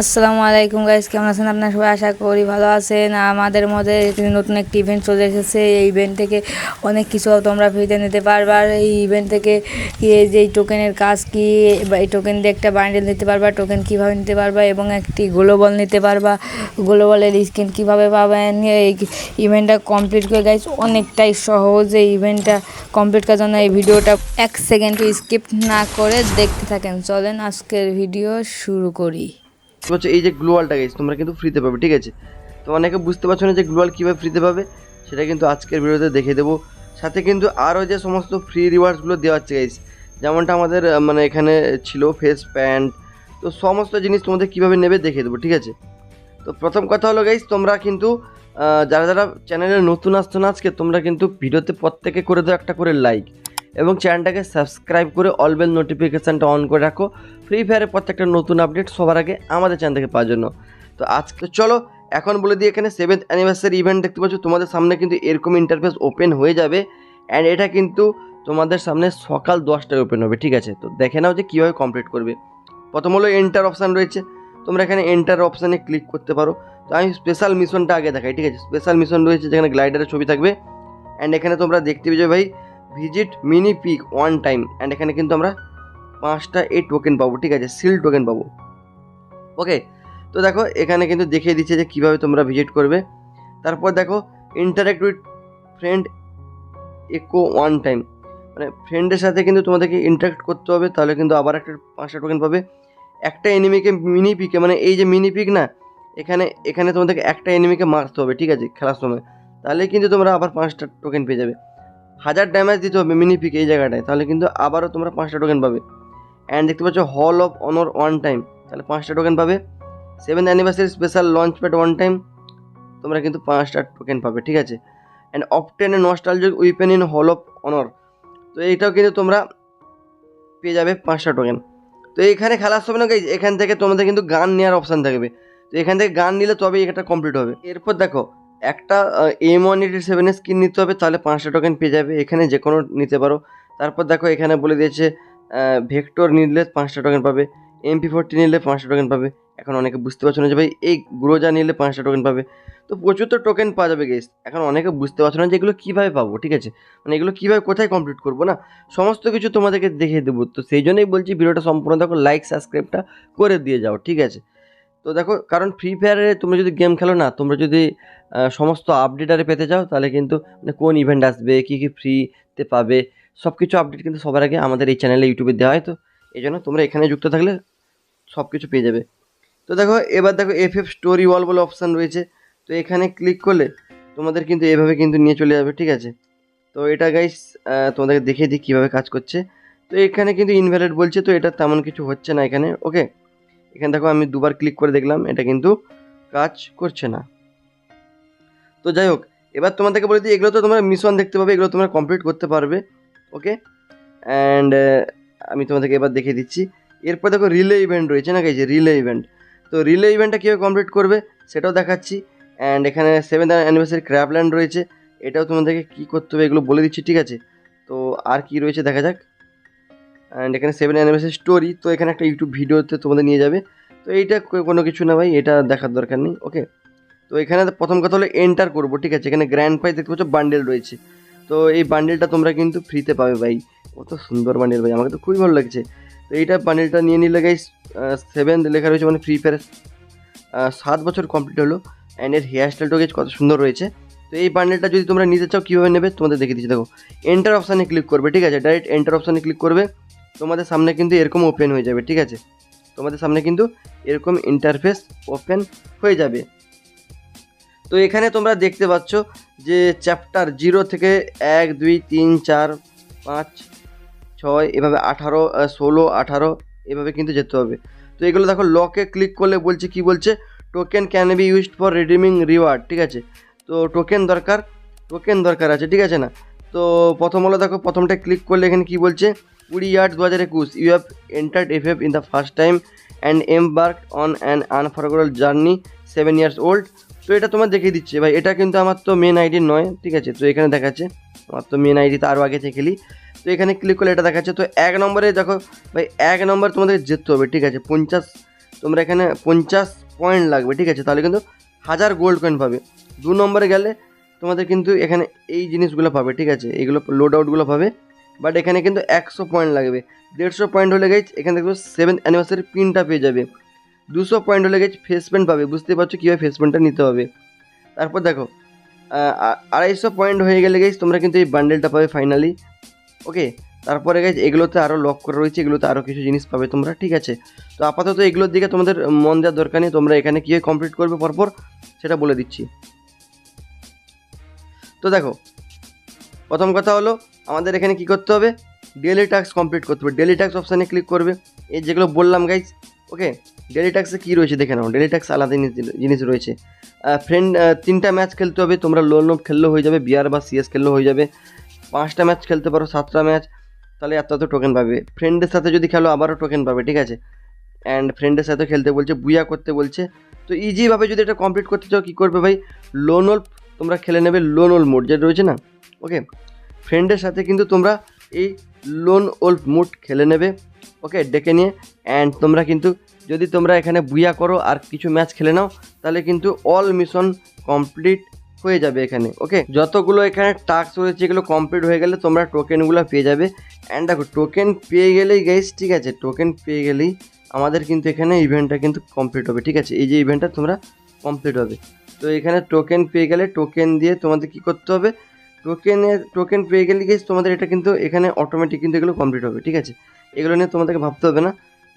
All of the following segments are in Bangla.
আসসালামু আলাইকুম গাইস কেমন আছেন আপনারা? সবাই আশা করি ভালো আছেন। আমাদের মধ্যে নতুন একটি ইভেন্ট চলে এসেছে। এই ইভেন্ট থেকে অনেক কিছু তোমরা ফ্রিতে নিতে পারবা। আর এই ইভেন্ট থেকে এই যে টোকেনের কাজ কি এই টোকেন দিয়ে একটা বান্ডেল নিতে পারবা টোকেন কীভাবে নিতে পারবা, এবং একটি গ্লোবল নিতে পারবা। গ্লোবলের স্কিন কীভাবে পাবেন? এই ইভেন্টটা কমপ্লিট করে গাইস অনেকটাই সহজ। এই ইভেন্টটা কমপ্লিট করার জন্য এই ভিডিওটা এক সেকেন্ড স্কিপ না করে দেখতে থাকেন। চলেন আজকের ভিডিও শুরু করি। হচ্ছে এই যে গ্লোয়ালটা গেছে তোমরা কিন্তু ফ্রিতে পাবে, ঠিক আছে? তো অনেকে বুঝতে পারছ না যে গ্লোয়াল কীভাবে ফ্রিতে পাবে, সেটা কিন্তু আজকের ভিডিওতে দেখে দেবো। সাথে কিন্তু আরও যে সমস্ত ফ্রি রিওয়ার্ডসগুলো দেওয়া হচ্ছে গাইস যেমনটা আমাদের মানে এখানে ছিল ফেস প্যান্ট তো সমস্ত জিনিস তোমাদের কীভাবে নেবে দেখে দেবো, ঠিক আছে? তো প্রথম কথা হলো গাইস তোমরা কিন্তু যারা যারা চ্যানেলে নতুন আসছো না আজকে, তোমরা কিন্তু ভিডিওতে প্রত্যেকে করে দাও একটা করে লাইক এবং চ্যানেলটাকে সাবস্ক্রাইব করে অল বেল নোটিফিকেশানটা অন করে রাখো। ফ্রি ফায়ারের প্রত্যেকটা নতুন আপডেট সবার আগে আমাদের চ্যানেল থেকে পাওয়ার জন্য। তো আজকে চলো, এখন বলে দিই এখানে সেভেন্থ অ্যানিভার্সারি ইভেন্ট দেখতে পাচ্ছ। তোমাদের সামনে কিন্তু এরকম ইন্টারফেস ওপেন হয়ে যাবে। অ্যান্ড এটা কিন্তু তোমাদের সামনে সকাল দশটায় ওপেন হবে, ঠিক আছে? তো দেখে নাও যে কীভাবে কমপ্লিট করবে। প্রথম হলো এন্টার অপশান রয়েছে। তোমরা এখানে এন্টার অপশানে ক্লিক করতে পারো। তো আমি স্পেশাল মিশনটা আগে দেখাই, ঠিক আছে? স্পেশাল মিশন রয়েছে যেখানে গ্লাইডারের ছবি থাকবে। অ্যান্ড এখানে তোমরা দেখতে পেয়েছ ভাই visit mini peak one time and এখানে কিন্তু আমরা পাঁচটা এই টোকেন পাবো, ঠিক আছে? সিল টোকেন পাবো। ওকে তো দেখো, এখানে কিন্তু দেখিয়ে দিচ্ছে যে কীভাবে তোমরা ভিজিট করবে। তারপর দেখো ইন্টারাক্ট উইথ ফ্রেন্ড একো ওয়ান টাইম মানে ফ্রেন্ডের সাথে কিন্তু তোমাদেরকে ইন্টারাক্ট করতে হবে, তাহলে কিন্তু আবার একটা পাঁচটা টোকেন পাবে। একটা এনিমিকে মিনি পিকে মানে এই যে মিনি পিক না, এখানে এখানে তোমাদেরকে একটা এনিমিকে মারতে হবে, ঠিক আছে, খেলার সময়। তাহলে কিন্তু তোমরা আবার পাঁচটা টোকেন পেয়ে যাবে। হাজার ড্যামেজ দিতে হবে মিনি পিক এই জায়গাটায়, তাহলে কিন্তু আবারও তোমরা পাঁচটা টোকেন পাবে। অ্যান্ড দেখতে পাচ্ছ হল অফ অনর ওয়ান টাইম তাহলে পাঁচটা টোকেন পাবে। Seven anniversary special launch pad one time তোমরা কিন্তু পাঁচটা টোকেন পাবে, ঠিক আছে? And obtain nostalgic weapon in hall of honour তো এইটাও কিন্তু তোমরা পেয়ে যাবে পাঁচটা টোকেন তো এইখানে খেলার সময় না এখান থেকে তোমাদের কিন্তু গান নেওয়ার অপশান থাকবে। তো এখান থেকে গান নিলে তবেই এটা কমপ্লিট হবে। এরপর দেখো একটা এম ওয়ান এইটি সেভেনের স্কিন নিতে হবে, তাহলে পাঁচটা টোকেন পেয়ে যাবে, এখানে যে কোনো নিতে পারো। তারপর দেখো, এখানে বলে দিয়েছে ভেক্টর নিলে পাঁচটা টোকেন পাবে এমপি ফোরটি নিলে পাঁচটা টোকেন পাবে। এখন অনেকে বুঝতে পারছ না যে ভাই, এই গ্রোজা নিলে পাঁচটা টোকেন পাবে। তো প্রচুর তো টোকেন পাওয়া যাবে গেস এখন অনেকে বুঝতে পারছ না যে এগুলো কীভাবে পাবো, ঠিক আছে? মানে এগুলো কীভাবে কোথায় কমপ্লিট করব, না? সমস্ত কিছু তোমাদেরকে দেখিয়ে দেবো। তো সেই জন্যই বলছি, ভিডিওটা সম্পূর্ণ দেখো লাইক সাবস্ক্রাইবটা করে দিয়ে যাও, ঠিক আছে? তো দেখো, কারণ ফ্রি ফায়ারে তোমরা যদি গেম খেলো না, তোমরা যদি সমস্ত আপডেট আরে পেতে চাও, তাহলে কিন্তু মানে কোন ইভেন্ট আসবে, কী কী ফ্রিতে পাবে সব কিছু আপডেট কিন্তু সবার আগে আমাদের এই চ্যানেলে ইউটিউবে দেওয়া হয়, তো এই জন্য তোমরা এখানে যুক্ত থাকলে সব কিছু পেয়ে যাবে। তো দেখো, এবার দেখো এফ এফ স্টোরি ওয়াল বলে অপশান রয়েছে, তো এখানে ক্লিক করলে তোমাদের কিন্তু এভাবে কিন্তু নিয়ে চলে যাবে, ঠিক আছে? তো এটা গাইস তোমাদেরকে দেখিয়ে দিই কীভাবে কাজ করছে। তো এখানে কিন্তু ইনভ্যালিড বলছে, তো এটা তেমন কিছু হচ্ছে না এখানে ওকে এখানে দেখো আমি দুবার ক্লিক করে দেখলাম, এটা কিন্তু কাজ করছে না। তো যাই হোক, এবার তোমাদেরকে বলে দিই এগুলো তো তোমরা মিশন দেখতে পাবে, এগুলো তোমরা কমপ্লিট করতে পারবে ওকে অ্যান্ড আমি তোমাদেরকে এবার দেখিয়ে দিচ্ছি। এরপর দেখো রিলে ইভেন্ট রয়েছে না গেছে রিলে ইভেন্ট তো রিলে ইভেন্টটা কীভাবে কমপ্লিট করবে, সেটাও দেখাচ্ছি। অ্যান্ড এখানে সেভেন্থ অ্যানিভার্সারি ক্র্যাপল্যান্ড রয়েছে, এটাও তোমাদেরকে কী করতে হবে এগুলো বলে দিচ্ছি, ঠিক আছে? তো আর কি রয়েছে দেখা যাক। অ্যান্ড এখানে সেভেন অ্যানিভার্সারি স্টোরি তো এখানে একটা ইউটিউব ভিডিওতে তোমাদের নিয়ে যাবে। তো এইটা কোনো কিছু না ভাই, এটা দেখার দরকার নেই ওকে তো এখানে প্রথম কথা হলো এন্টার করব, ঠিক আছে? এখানে গ্র্যান্ড প্রাইজ দেখতে পাচ্ছ বান্ডেল রয়েছে। তো এই বান্ডেলটা তোমরা কিন্তু ফ্রিতে পাবে ভাই। কত সুন্দর বান্ডেল ভাই, আমাকে তো খুবই ভালো লাগছে। তো এইটা বান্ডেলটা নিয়ে নিলে গাই সেভেন লেখা রয়েছে মানে ফ্রি ফায়ার সাত বছর কমপ্লিট হলো অ্যান্ড এর হেয়ার স্টাইলটাও কত সুন্দর রয়েছে। তো এই বান্ডেলটা যদি তোমরা নিতে চাও, কীভাবে নেবে, তোমাদের দেখে দিচ্ছি। দেখো এন্টার অপশানে ক্লিক করবে, ঠিক আছে? ডাইরেক্ট এন্টার অপশানে ক্লিক করবে। তোমাদের সামনে কিন্তু এরকম ওপেন হয়ে যাবে, ঠিক আছে? তোমাদের সামনে কিন্তু এরকম ইন্টারফেস ওপেন হয়ে যাবে। তো এখানে তোমরা দেখতে পাচ্ছ যে চ্যাপ্টার জিরো থেকে এক, দুই, তিন, চার, পাঁচ, ছয়, এভাবে আঠারো ষোলো, আঠারো, এভাবে কিন্তু যেতে হবে। তো এগুলো দেখো লকে ক্লিক করলে বলছে কি বলছে? Token can be used for redeeming reward ঠিক আছে? তো টোকেন দরকার টোকেন দরকার আছে, ঠিক আছে না? তো প্রথম হলো দেখো প্রথমটা ক্লিক করলে এখানে কি বলছে? কুড়ি ইয়ার্ড দু হাজার একুশ you have entered F in the first time and embark on an unforgettable journey seven years old তো এটা তোমার দেখিয়ে দিচ্ছে, ভাই, এটা কিন্তু আমার তো মেন আইডি নয়, ঠিক আছে? তো এখানে দেখাচ্ছে, আমার তো মেন আইডি আরও আগে থেকে তো এখানে ক্লিক করলে এটা দেখাচ্ছে, তো এক নম্বরে দেখো, ভাই, এক নম্বর তোমাদের যেতে হবে, ঠিক আছে? পঞ্চাশ, তোমরা এখানে পঞ্চাশ পয়েন্ট লাগবে, ঠিক আছে? তাহলে কিন্তু হাজার গোল্ড কয়েন পাবে। দু নম্বরে গেলে তোমাদের কিন্তু এখানে এই জিনিসগুলো পাবে, ঠিক আছে? এইগুলো লোড আউটগুলো পাবে। বাট এখানে কিন্তু একশো পয়েন্ট লাগবে। দেড়শো পয়েন্ট হলে গেছ এখানে দেখবে সেভেন্থ অ্যানিভার্সারি পিনটা পেয়ে যাবে। দুশো পয়েন্ট হলে গেছ ফেস পেন্ট পাবে। বুঝতে পারছ কীভাবে ফেস পেন্টটা নিতে হবে। তারপর দেখো আড়াইশো পয়েন্ট হয়ে গেলে গেছ তোমরা কিন্তু এই বান্ডেলটা পাবে ফাইনালি ওকে তারপরে গেছ এগুলোতে আরও লক করে রয়েছে, এগুলোতে আরও কিছু জিনিস পাবে তোমরা, ঠিক আছে? তো আপাতত এগুলোর দিকে তোমাদের মন দেওয়ার দরকার নেই, তোমরা এখানে কীভাবে কমপ্লিট করবে পরপর, সেটা বলে দিচ্ছি। তো দেখো, প্রথম কথা হলো আমাদের এখানে কি করতে হবে? ডেলি ট্যাক্স কমপ্লিট করতে হবে। ডেলি ট্যাক্স অপশানে ক্লিক করবে। এই যেগুলো বললাম গাইজ ওকে ডেলি ট্যাক্সে কী রয়েছে দেখে নাও। ডেলি ট্যাক্স আলাদা জিনিস রয়েছে। ফ্রেন্ড তিনটা ম্যাচ খেলতে হবে। তোমরা লোন লোন খেললেও হয়ে যাবে বিআর বা সিএস খেললেও হয়ে যাবে। পাঁচটা ম্যাচ খেলতে পারো, সাতটা ম্যাচ তাহলে এত এত টোকেন পাবে। ফ্রেন্ডের সাথে যদি খেলো, আবারও টোকেন পাবে, ঠিক আছে? অ্যান্ড ফ্রেন্ডের সাথে খেলতে বলছে, বুয়া করতে বলছে। তো ইজিভাবে যদি এটা কমপ্লিট করতে চাও, কী করবে ভাই? লোন তোমরা খেলে নেবে লোন মোড যেটা রয়েছে না? ওকে ফ্রেন্ডের সাথে কিন্তু তোমরা এই লোন ওল্ফ মুড খেলে নেবে। ওকে ডেকে নিয়ে। অ্যান্ড তোমরা কিন্তু যদি তোমরা এখানে বুয়া করো আর কিছু ম্যাচ খেলে নাও, তাহলে কিন্তু অল মিশন কমপ্লিট হয়ে যাবে এখানে। ওকে যতগুলো এখানে টাস্ক রয়েছে, এগুলো কমপ্লিট হয়ে গেলে তোমরা টোকেনগুলো পেয়ে যাবে। অ্যান্ড দেখো টোকেন পেয়ে গেলেই গাইস ঠিক আছে টোকেন পেয়ে গেলেই আমাদের কিন্তু এখানে ইভেন্টটা কিন্তু কমপ্লিট হবে, ঠিক আছে? এই যে ইভেন্টটা তোমরা কমপ্লিট হবে। তো এখানে টোকেন পেয়ে গেলে টোকেন দিয়ে তোমাদের কি করতে হবে? টোকেনের টোকেন পেয়ে গেলে গিয়ে তোমাদের এটা কিন্তু এখানে অটোমেটিক কিন্তু এগুলো কমপ্লিট হবে, ঠিক আছে? এগুলো নিয়ে তোমাদেরকে ভাবতে হবে না,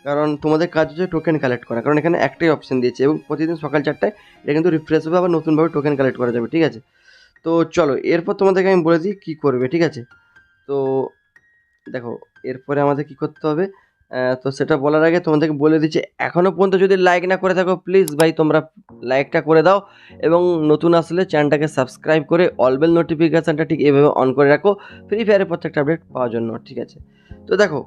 কারণ তোমাদের কাজ হচ্ছে টোকেন কালেক্ট করা, কারণ এখানে একটাই অপশন দিয়েছে এবং প্রতিদিন সকাল চারটায় এটা কিন্তু রিফ্রেশ হবে আবার নতুনভাবে টোকেন কালেক্ট করা যাবে, ঠিক আছে? তো চলো, এরপর তোমাদেরকে আমি বলে দিই কী করবে, ঠিক আছে? তো দেখো, এরপরে আমাদের কি করতে হবে? তো সেটা বলার আগে তোমাদেরকে বলে দিচ্ছি এখনও পর্যন্ত যদি লাইক না করে থাকো প্লিজ ভাই, তোমরা লাইকটা করে দাও এবং নতুন আসলে চ্যানেলটাকে সাবস্ক্রাইব করে অলবেল নোটিফিকেশানটা ঠিক এভাবে অন করে রাখো ফ্রি ফায়ারের প্রত্যেকটা আপডেট পাওয়ার জন্য, ঠিক আছে? তো দেখো,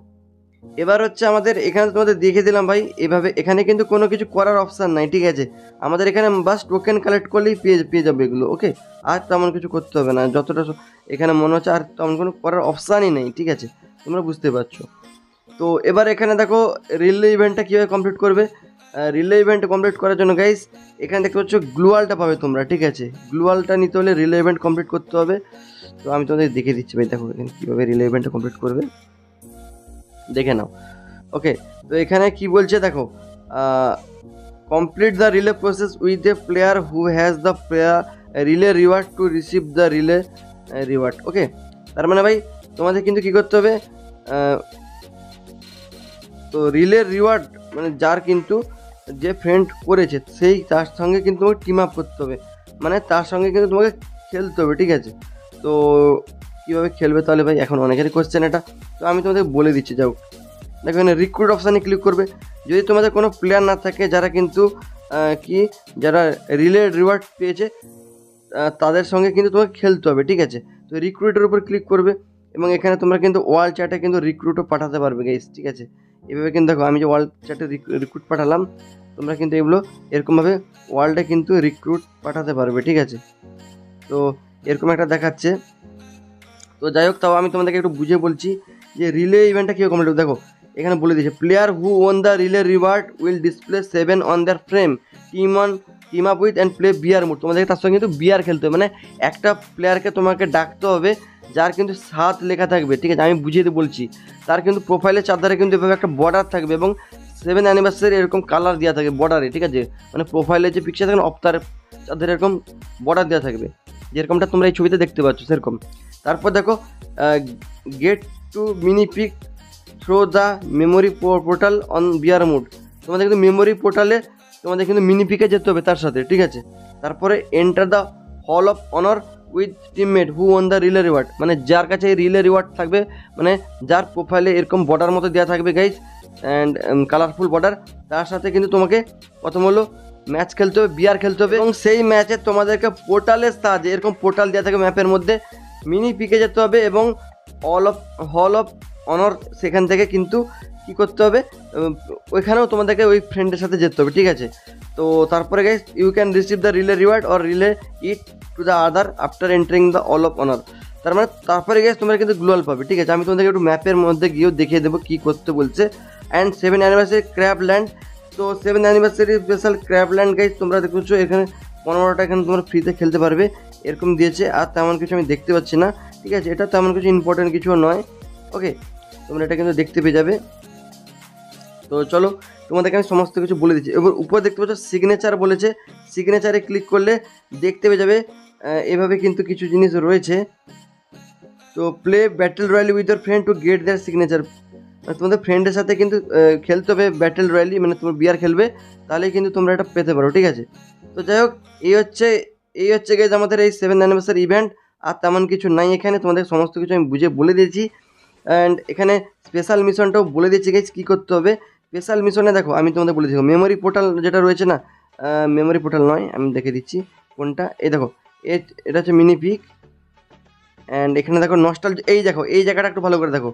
এবার হচ্ছে আমাদের, এখানে তোমাদের দেখে দিলাম ভাই, এভাবে এখানে কিন্তু কোনো কিছু করার অপশান নাই, ঠিক আছে? আমাদের এখানে বাস টোকেন কালেক্ট করলেই পেয়ে পেয়ে যাবে এগুলো ওকে আর তেমন কিছু করতে হবে না, যতটা এখানে মনে হচ্ছে আর তেমন কোনো করার অপশানই নেই, ঠিক আছে? তোমরা বুঝতে পারছ। তো এবার এখানে দেখো রিলে ইভেন্টটা কীভাবে কমপ্লিট করবে? রিলে ইভেন্ট কমপ্লিট করার জন্য গাইস এখানে দেখতে পাচ্ছ গ্লুয়ালটা পাবে তোমরা, ঠিক আছে? গ্লুয়ালটা নিতে হলে রিলে ইভেন্ট কমপ্লিট করতে হবে। তো আমি তোমাদের দেখে দিচ্ছি, ভাই, দেখো এখানে কীভাবে রিলে ইভেন্টটা কমপ্লিট করবে। দেখে নাও। ওকে তো এখানে কি বলছে দেখো complete the relay process with a player who has the player relay reward to receive the relay reward okay তার মানে ভাই, তোমাদের কিন্তু কী করতে হবে? তো রিলের রিওয়ার্ড মানে যার কিন্তু যে ফ্রেন্ড করেছে, সেই তার সঙ্গে কিন্তু তোমাকে টিম আপ করতে হবে। মানে তার সঙ্গে কিন্তু তোমাকে খেলতে হবে, ঠিক আছে? তো কীভাবে খেলবে তাহলে ভাই? এখন অনেকেরই কোশ্চেন এটা। তো আমি তোমাদের বলে দিচ্ছি, যাও। দেখো, এখানে রিক্রুট অপশানে ক্লিক করবে। যদি তোমাদের কোনো প্লেয়ার না থাকে, যারা কিন্তু কি, যারা রিলে রিওয়ার্ড পেয়েছে তাদের সঙ্গে কিন্তু তোমাকে খেলতে হবে, ঠিক আছে? তো রিক্রুটের উপর ক্লিক করবে এবং এখানে তোমরা কিন্তু ওয়াল চ্যাটে কিন্তু রিক্রুটও পাঠাতে পারবে গাইস ঠিক আছে? এভাবে কিন্তু দেখো, আমি যে ওয়াল চ্যাটে রিক্রুট পাঠালাম, তোমরা কিন্তু এগুলো এরকমভাবে ওয়ার্ল্ডে কিন্তু রিক্রুট পাঠাতে পারবে, ঠিক আছে? তো এরকম একটা দেখাচ্ছে। তো যাই হোক, তাও আমি তোমাদেরকে একটু বুঝে বলছি যে রিলে ইভেন্টটা কমপ্লিট দেখো, এখানে বলে দিয়েছে player who own the relay reward will display seven on their frame team on team up with and play Bermuda তোমাদেরকে তার সঙ্গে কিন্তু বিয়ার খেলতে হবে মানে একটা প্লেয়ারকে তোমাকে ডাকতে হবে যার কিন্তু সাত লেখা থাকবে, ঠিক আছে? আমি বুঝিয়ে বলছি। তার কিন্তু প্রোফাইলের চারধারে কিন্তু এভাবে একটা বর্ডার থাকবে এবং সেভেন অ্যানিভার্সারি এরকম কালার দেওয়া থাকবে বর্ডারে ঠিক আছে? মানে প্রোফাইলে যে পিকচার থাকবে অফ তার চারধারে এরকম বর্ডার দেওয়া থাকবে। যেরকমটা তোমরা এই ছবিতে দেখতে পাচ্ছ, সেরকম। তারপর দেখো get to mini peak through the memory portal on Bermuda তোমাদের কিন্তু মেমোরি পোর্টালে তোমাদের কিন্তু মিনি পিকে যেতে হবে তার সাথে, ঠিক আছে? তারপরে enter the hall of honour with teammate who own the relay reward মানে যার কাছে এই রিলে রিওয়ার্ড থাকবে মানে যার প্রোফাইলে এরকম বর্ডার মতো দেওয়া থাকবে গাইজ অ্যান্ড কালারফুল বর্ডার তার সাথে কিন্তু তোমাকে প্রথম হলো ম্যাচ খেলতে হবে বিয়ার খেলতে হবে, এবং সেই ম্যাচে তোমাদেরকে পোর্টালের সাহায্যে, এরকম পোর্টাল দেওয়া থাকে ম্যাপের মধ্যে মিনি পিকে যেতে হবে এবং অল অফ হল অফ অনর সেখান থেকে কিন্তু কী করতে হবে ওইখানেও তোমাদেরকে ওই ফ্রেন্ডের সাথে যেতে হবে, ঠিক আছে? তো তারপরে guys you can receive the relay reward or relay it to the other after entering the hall of honour তার মানে তারপরে গেছে তোমরা কিন্তু গ্লোয়াল পাবে, ঠিক আছে? আমি তোমাদেরকে একটু ম্যাপের মধ্যে গিয়েও দেখিয়ে দেবো কী করতে বলছে। And seven anniversary crab land তো seven anniversary special crab land guys তোমরা দেখছ এখানে পনেরোটা এখানে তোমরা ফ্রিতে খেলতে পারবে, এরকম দিয়েছে। আর তেমন কিছু আমি দেখতে পাচ্ছি না, ঠিক আছে? এটা তেমন কিছু ইম্পর্টেন্ট কিছু নয়। ওকে তোমরা এটা কিন্তু দেখতে পেয়ে যাবে। তো চলো, তোমাদেরকে আমি সমস্ত কিছু বলে দিচ্ছি। এবার উপরে দেখতে পাচ্ছ সিগনেচার বলেছে। সিগনেচারে ক্লিক করলে দেখতে পেয়ে যাবে এভাবে কিন্তু কিছু জিনিস রয়েছে। তো play battle royale with your friend to get their signature তোমাদের ফ্রেন্ডের সাথে কিন্তু খেলতে হবে ব্যাটেল রয়্যালি মানে তোমার বিয়ার খেলবে, তাহলেই কিন্তু তোমরা এটা পেতে পারো, ঠিক আছে? তো যাই হোক, এই হচ্ছে এই হচ্ছে গেছে আমাদের এই সেভেন অ্যানিভার্সারি ইভেন্ট আর তেমন কিছু নাই এখানে, তোমাদের সমস্ত কিছু আমি বুঝে বলে দিয়েছি। অ্যান্ড এখানে স্পেশাল মিশনটাও বলে দিয়েছি গেছি কী করতে হবে? স্পেশাল মিশনে দেখো, আমি তোমাদের বলে দিচ্ছি মেমোরি পোর্টাল যেটা রয়েছে না মেমোরি পোর্টাল নয়, আমি দেখে দিচ্ছি কোনটা। এই দেখো এটা হচ্ছে মিনি পিক অ্যান্ড এখানে দেখো নস্টাল এই দেখো, এই জায়গাটা একটু ভালো করে দেখো।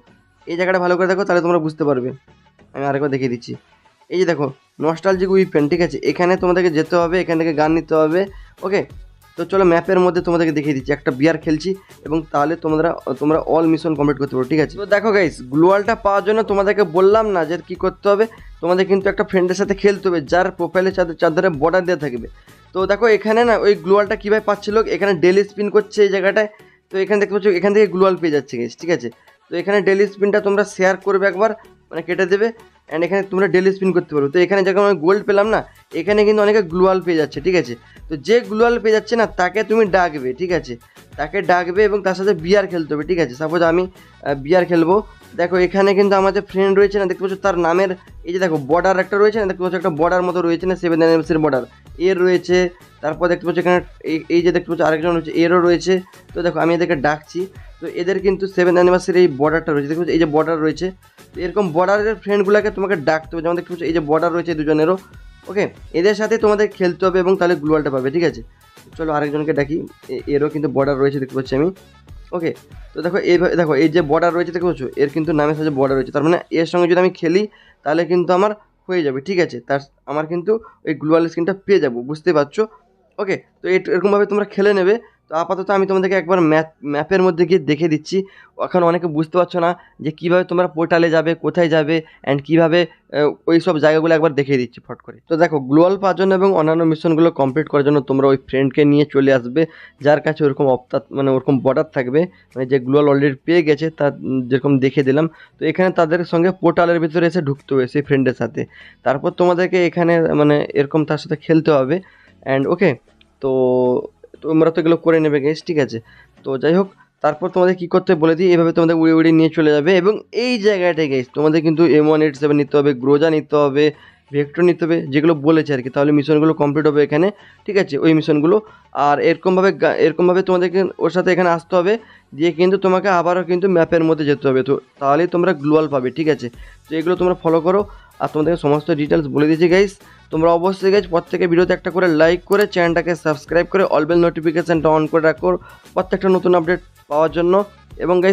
এই জায়গাটা ভালো করে দেখো, তাহলে তোমরা বুঝতে পারবে। আমি আরেকবার দেখিয়ে দিচ্ছি। এই যে দেখো নস্টালজিক উইপেন ঠিক আছে? এখানে তোমাদেরকে যেতে হবে, এখান থেকে গান নিতে হবে ওকে তো চলো ম্যাপের মধ্যে তোমাদেরকে দেখিয়ে দিচ্ছি। একটা বিয়ার খেলছি এবং তাহলে তোমরা তোমরা অল মিশন কমপ্লিট করতে পারো, ঠিক আছে? তো দেখো গাইস গ্লোয়ালটা পাওয়ার জন্য তোমাদেরকে বললাম না যে কী করতে হবে। তোমাদের কিন্তু একটা ফ্রেন্ডের সাথে খেলতে হবে, যার প্রোফাইলে চারধারে বর্ডার দেওয়া থাকবে। তো দেখো এখানে না, ওই গ্লোয়ালটা কীভাবে পাচ্ছিল এখানে ডেলি স্পিন করছে এই জায়গাটায়। তো এখানে দেখতে পাচ্ছ, এখান থেকে গ্লোয়াল পেয়ে যাচ্ছে গেছ ঠিক আছে? তো এখানে ডেলি স্পিনটা তোমরা শেয়ার করবে একবার মানে কেটে দেবে। অ্যান্ড এখানে তোমরা ডেলি স্পিন করতে পারো। তো এখানে যখন আমি গোল্ড পেলাম না, এখানে কিন্তু অনেকে গ্লোয়াল পেয়ে যাচ্ছে, ঠিক আছে? তো যে গ্লোয়াল পেয়ে যাচ্ছে না, তাকে তুমি ডাকবে, ঠিক আছে? তাকে ডাকবে এবং তার সাথে বিয়ার খেলতে হবে, ঠিক আছে? সাপোজ আমি বিয়ার খেলব। দেখো, এখানে কিন্তু আমার যে ফ্রেন্ড রয়েছে না, দেখতে পাচ্ছ তার নামের, এই যে দেখো বর্ডার একটা রয়েছে না, দেখতে পাচ্ছ একটা বর্ডার মতো রয়েছে না সেভেন এর বর্ডার এর রয়েছে, তারপর দেখতে পাচ্ছ এখানে এই যে দেখতে পাচ্ছ আরেকজন রয়েছে, এরও রয়েছে। তো দেখো, আমি এদেরকে ডাকছি। তো এদের কিন্তু সেভেন অ্যানিভার্সারি এই বর্ডারটা রয়েছে পাচ্ছ? এই যে বর্ডার রয়েছে এরকম বর্ডারের ফ্রেন্ডগুলোকে তোমাকে ডাকতে হবে। যেমন দেখতে পাচ্ছ, এই যে বর্ডার রয়েছে দুজনেরও ওকে এদের সাথে তোমাদের খেলতে হবে এবং তাহলে গ্লোয়ালটা পাবে, ঠিক আছে? চলো আরেকজনকে ডাকি। এরও কিন্তু বর্ডার রয়েছে দেখতে পাচ্ছি আমি ওকে তো দেখো, এইভাবে, দেখো, এই যে বর্ডার রয়েছে দেখতে পাচ্ছ, এর কিন্তু নামের সাথে বর্ডার রয়েছে। তার মানে এর সঙ্গে যদি আমি খেলি, তাহলে কিন্তু আমার হয়ে যাবে, ঠিক আছে? তার, আমার কিন্তু ওই গ্লোয়াল স্ক্রিনটা পেয়ে যাব, বুঝতে পারছ? ওকে তো এরকমভাবে তোমরা খেলে নেবে। তো আপাতত আমি তোমাদেরকে একবার ম্যাপ, ম্যাপের মধ্যে গিয়ে দেখে দিচ্ছি। এখন অনেকে বুঝতে পারছ না যে কীভাবে তোমরা পোর্টালে যাবে, কোথায় যাবে অ্যান্ড কীভাবে ওই সব জায়গাগুলো একবার দেখিয়ে দিচ্ছি ফট করে। তো দেখো, গ্লোয়াল পাওয়ার জন্য এবং অন্যান্য মিশনগুলো কমপ্লিট করার জন্য তোমরা ওই ফ্রেন্ডকে নিয়ে চলে আসবে, যার কাছে ওরকম অপ্তাত মানে ওরকম বর্ডার থাকবে মানে যে গ্লোয়াল অলরেডি পেয়ে গেছে তা যেরকম দেখে দিলাম। তো এখানে তাদের সঙ্গে পোর্টালের ভিতরে এসে ঢুকতে হবে সেই ফ্রেন্ডের সাথে। তারপর তোমাদেরকে এখানে মানে এরকম তার সাথে খেলতে হবে অ্যান্ড ওকে তো তোমরা তো এগুলো করে নেবে গেস ঠিক আছে? তো যাই হোক, তারপর তোমাদের কী করতে বলে দিই, এভাবে তোমাদের উড়ে উড়ে নিয়ে চলে যাবে এবং এই জায়গাটায় গেস তোমাদের কিন্তু এম ওয়ান এইট সেভেন নিতে হবে গ্রোজা নিতে হবে ভেক্টর নিতে হবে, যেগুলো বলেছে আর কি তাহলে মিশনগুলো কমপ্লিট হবে এখানে, ঠিক আছে? ওই মিশনগুলো আর এরকমভাবে এরকমভাবে তোমাদেরকে ওর সাথে এখানে আসতে হবে, দিয়ে কিন্তু তোমাকে আবারও কিন্তু ম্যাপের মধ্যে যেতে হবে, তো তাহলেই তোমরা গ্লোয়াল পাবে, ঠিক আছে? তো এগুলো তোমরা ফলো করো আর তোমাদেরকে সমস্ত ডিটেলস বলে দিয়েছি গাইস তোমরা অবশ্যই গাইজ প্রত্যেকে ভিডিওতে একটা করে লাইক করে চ্যানেলটাকে সাবস্ক্রাইব করে অলবেল নোটিফিকেশানটা অন করে রাখো। প্রত্যেকটা নতুন আপডেট পাওয়ার জন্য। এবং গাইজ